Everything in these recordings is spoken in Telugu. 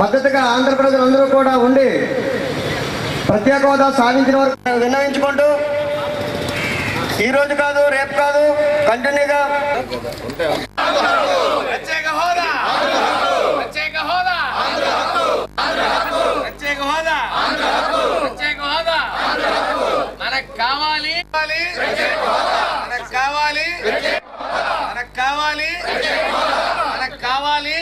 మద్దతుగా ఆంధ్ర ప్రజలందరూ కూడా ఉండి ప్రత్యేక హోదా సాధించిన వరకు విన్నవించుకుంటూ ఈ రోజు కాదు రేపు కాదు కంటిన్యూగా మనకు కావాలి మనకు కావాలి. మనకు కావాలి. మనకు కావాలి.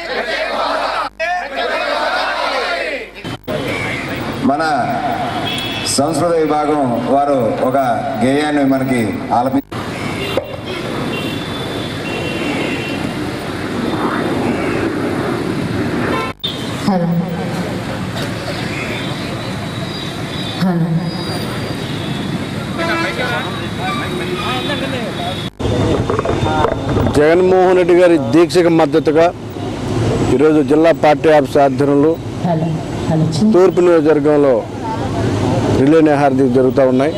మన సంస్కృత విభాగం వారు ఒక గేయాన్ని మనకి ఆలపి జగన్మోహన్ రెడ్డి గారి దీక్షకు మద్దతుగా ఈరోజు జిల్లా పార్టీ ఆఫీస్ ఆధ్వర్యంలో తూర్పు నియోజకవర్గంలో రిలే నిహారదీలు జరుగుతూ ఉన్నాయి.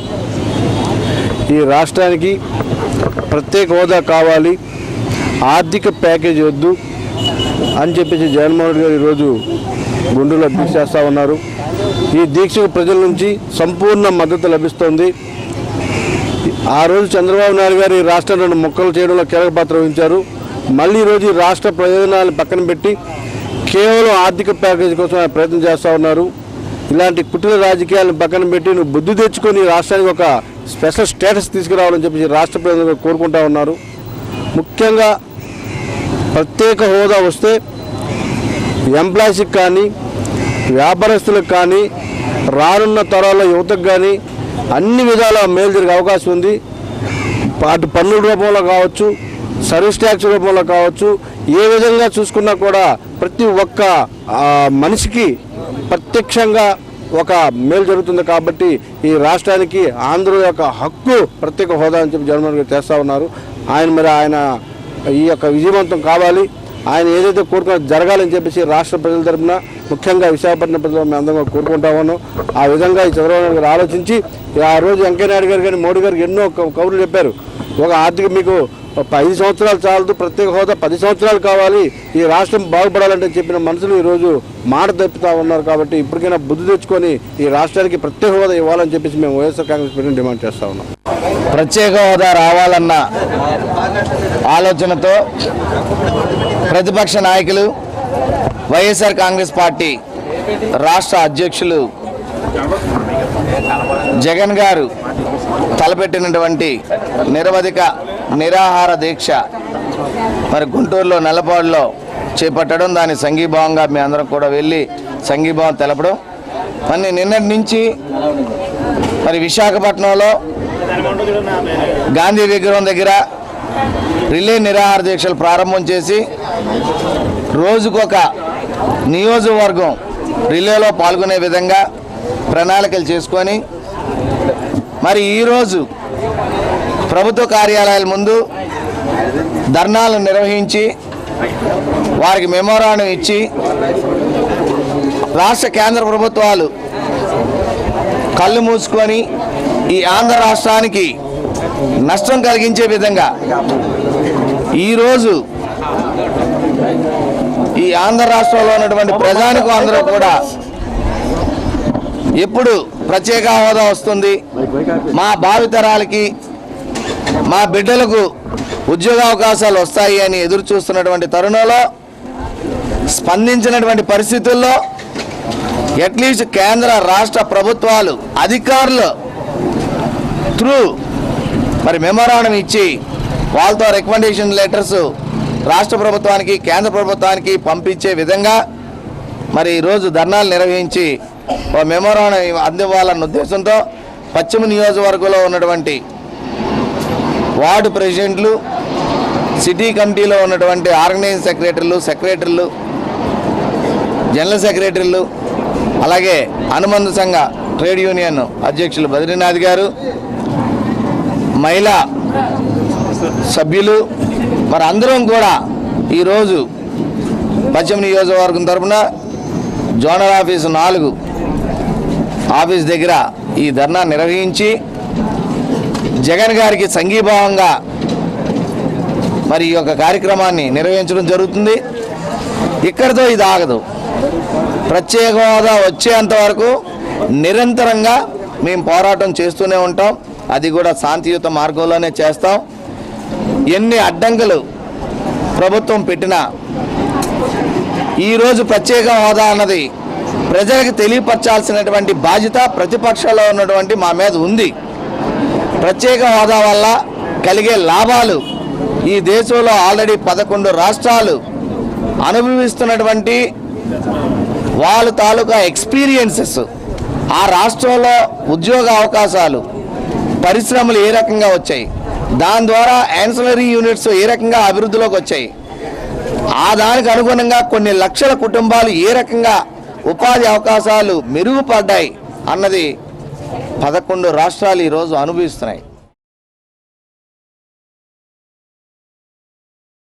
ఈ రాష్ట్రానికి ప్రత్యేక హోదా కావాలి ఆర్థిక ప్యాకేజ్ వద్దు అని చెప్పేసి జగన్మోహన్ రెడ్డి గారు ఈరోజు గుండెలో దీక్ష చేస్తూ ఉన్నారు. ఈ దీక్షకు ప్రజల నుంచి సంపూర్ణ మద్దతు లభిస్తుంది. ఆ రోజు చంద్రబాబు నాయుడు గారు ఈ రాష్ట్రాన్ని మొక్కలు చేయడంలో కీలక పాత్ర వహించారు. మళ్ళీ ఈరోజు రోజు ఈ రాష్ట్ర ప్రయోజనాలు పక్కన పెట్టి కేవలం ఆర్థిక ప్యాకేజీ కోసం ఆయన ప్రయత్నం చేస్తూ ఉన్నారు. ఇలాంటి కుటుంబ రాజకీయాలను పక్కన పెట్టి నువ్వు బుద్ధి తెచ్చుకొని రాష్ట్రానికి ఒక స్పెషల్ స్టేటస్ తీసుకురావాలని చెప్పి రాష్ట్ర ప్రజలు కోరుకుంటా ఉన్నారు. ముఖ్యంగా ప్రత్యేక హోదా వస్తే ఎంప్లాయీస్కి కానీ వ్యాపారస్తులకు కానీ రానున్న తరాల యువతకు కానీ అన్ని విధాల మేలు జరిగే అవకాశం ఉంది. అటు పన్నుల రూపంలో కావచ్చు సర్వీస్ ట్యాక్స్ రూపంలో కావచ్చు ఏ విధంగా చూసుకున్నా కూడా ప్రతి ఒక్క మనిషికి ప్రత్యక్షంగా ఒక మేలు జరుగుతుంది కాబట్టి ఈ రాష్ట్రానికి ఆంధ్ర యొక్క హక్కు ప్రత్యేక హోదా అని చెప్పి జగన్మోహన్ గారు చేస్తూ ఉన్నారు. ఆయన మరి ఆయన ఈ యొక్క విజయవంతం కావాలి. ఆయన ఏదైతే కోరుకున్నా జరగాలని చెప్పేసి రాష్ట్ర ప్రజల తరపున ముఖ్యంగా విశాఖపట్నం ప్రజలు మేము అందరం కోరుకుంటామను ఆ విధంగా ఈ చంద్రబాబు నాయుడు గారు ఆలోచించి ఆ రోజు వెంకయ్య నాయుడు గారు కానీ మోడీ గారికి ఎన్నో కబుర్లు చెప్పారు. ఒక ఆర్థిక మీకు ఒక ఐదు సంవత్సరాలు చాలదు ప్రత్యేక హోదా పది సంవత్సరాలు కావాలి ఈ రాష్ట్రం బాగుపడాలంటే చెప్పిన మనుషులు ఈరోజు మాట తప్పుతా ఉన్నారు కాబట్టి ఇప్పటికైనా బుద్ధి తెచ్చుకొని ఈ రాష్ట్రానికి ప్రత్యేక హోదా ఇవ్వాలని చెప్పేసి మేము వైఎస్ఆర్ కాంగ్రెస్ పార్టీని డిమాండ్ చేస్తా ఉన్నాం. ప్రత్యేక హోదా రావాలన్న ఆలోచనతో ప్రతిపక్ష నాయకులు వైఎస్ఆర్ కాంగ్రెస్ పార్టీ రాష్ట్ర అధ్యక్షులు జగన్ గారు తలపెట్టినటువంటి నిరవధిక నిరాహార దీక్ష మరి గుంటూరులో నెలపాడులో చేపట్టడం దాని సంఘీభావంగా మీ అందరం కూడా వెళ్ళి సంఘీభావం తెలపడం. మరి నిన్నటి నుంచి మరి విశాఖపట్నంలో గాంధీ విగ్రహం దగ్గర రిలే నిరాహార దీక్షలు ప్రారంభం చేసి రోజుకొక నియోజకవర్గం రిలేలో పాల్గొనే విధంగా ప్రణాళికలు చేసుకొని మరి ఈరోజు ప్రభుత్వ కార్యాలయాల ముందు ధర్నాలను నిర్వహించి వారికి మెమోరాండం ఇచ్చి రాష్ట్ర కేంద్ర ప్రభుత్వాలు కళ్ళు మూసుకొని ఈ ఆంధ్ర రాష్ట్రానికి నష్టం కలిగించే విధంగా ఈరోజు ఈ ఆంధ్ర రాష్ట్రంలో ఉన్నటువంటి ప్రజానికం అందరూ కూడా ఎప్పుడు ప్రత్యేక హోదా వస్తుంది. మా భావితరాలకి మా బిడ్డలకు ఉద్యోగ అవకాశాలు వస్తాయి అని ఎదురు చూస్తున్నటువంటి తరుణంలో స్పందించినటువంటి పరిస్థితుల్లో అట్లీస్ట్ కేంద్ర రాష్ట్ర ప్రభుత్వాలు అధికారులు త్రూ మరి మెమోరాండం ఇచ్చి వాళ్ళతో రికమెండేషన్ లెటర్స్ రాష్ట్ర ప్రభుత్వానికి కేంద్ర ప్రభుత్వానికి పంపించే విధంగా మరి ఈరోజు ధర్నాలు నిర్వహించి ఓ మెమోరాండం అందివ్వాలన్న ఉద్దేశంతో పశ్చిమ నియోజకవర్గంలో ఉన్నటువంటి వార్డు ప్రెసిడెంట్లు సిటీ కమిటీలో ఉన్నటువంటి ఆర్గనైజింగ్ సెక్రటరీలు సెక్రటరీలు జనరల్ సెక్రటరీలు అలాగే అనుబంధ సంఘ ట్రేడ్ యూనియన్ అధ్యక్షులు బద్రీనాథ్ గారు మహిళా సభ్యులు మరి అందరం కూడా ఈరోజు పశ్చిమ నియోజకవర్గం తరపున జోనల్ ఆఫీసు నాలుగు ఆఫీస్ దగ్గర ఈ ధర్నా నిర్వహించి జగన్ గారికి సంఘీభావంగా మరి ఈ యొక్క కార్యక్రమాన్ని నిర్వహించడం జరుగుతుంది. ఇక్కడితో ఇది ఆగదు. ప్రత్యేక హోదా వచ్చేంత వరకు నిరంతరంగా మేము పోరాటం చేస్తూనే ఉంటాం. అది కూడా శాంతియుత మార్గంలోనే చేస్తాం. ఎన్ని అడ్డంకులు ప్రభుత్వం పెట్టినా ఈరోజు ప్రత్యేక హోదా అన్నది ప్రజలకు తెలియపరచాల్సినటువంటి బాధ్యత ప్రతిపక్షంలో ఉన్నటువంటి మా మీద ఉంది. ప్రత్యేక హోదా వల్ల కలిగే లాభాలు ఈ దేశంలో ఆల్రెడీ పదకొండు రాష్ట్రాలు అనుభవిస్తున్నటువంటి వాళ్ళ తాలూకా ఎక్స్పీరియన్సెస్ ఆ రాష్ట్రంలో ఉద్యోగ అవకాశాలు పరిశ్రమలు ఏ రకంగా వచ్చాయి? దాని ద్వారా యాన్సలరీ యూనిట్స్ ఏ రకంగా అభివృద్ధిలోకి వచ్చాయి? ఆ దానికి అనుగుణంగా కొన్ని లక్షల కుటుంబాలు ఏ రకంగా ఉపాధి అవకాశాలు మెరుగుపడ్డాయి అన్నది పదకొండు రాష్ట్రాలు ఈరోజు అనుభవిస్తున్నాయి.